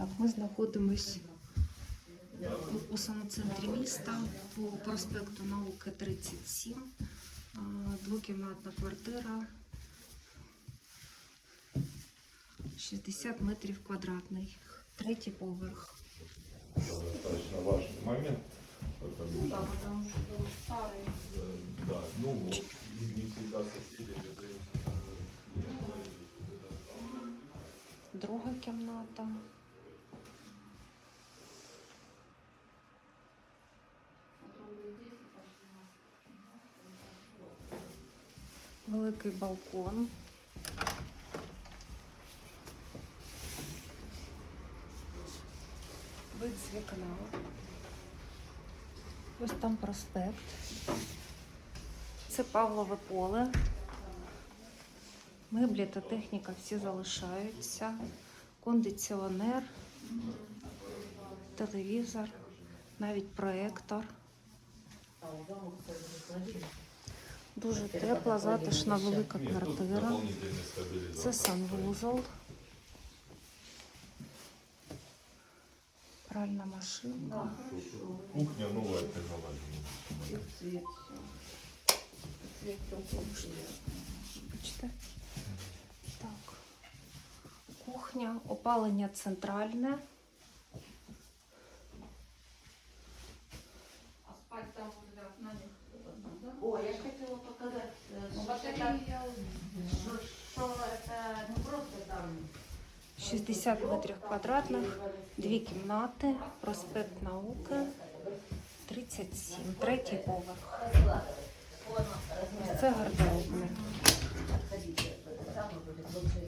Так, ми знаходимось у самоцентрі міста по проспекту Науки 37. А, Двокімнатна квартира. 60 метрів квадратний. Третій поверх. достаточно важный момент. Потому что, потому что дом старый. э, да, ну, вот, не всегда соседи это Друга кімната. Великий балкон. Вид з вікна. Ось там проспект. Це Павлове поле. Меблі та техніка всі залишаються. Кондиціонер, телевізор, навіть проектор. Дуже тепла, затишна, велика квартира. Це санвузол. Пральна машинка. Кухня. Цвет. Цвет Бачите? Так. Кухня, опалення центральне. 60 метрів квадратних, дві кімнати, проспект науки, 37, третій поверх. Це гардеробний.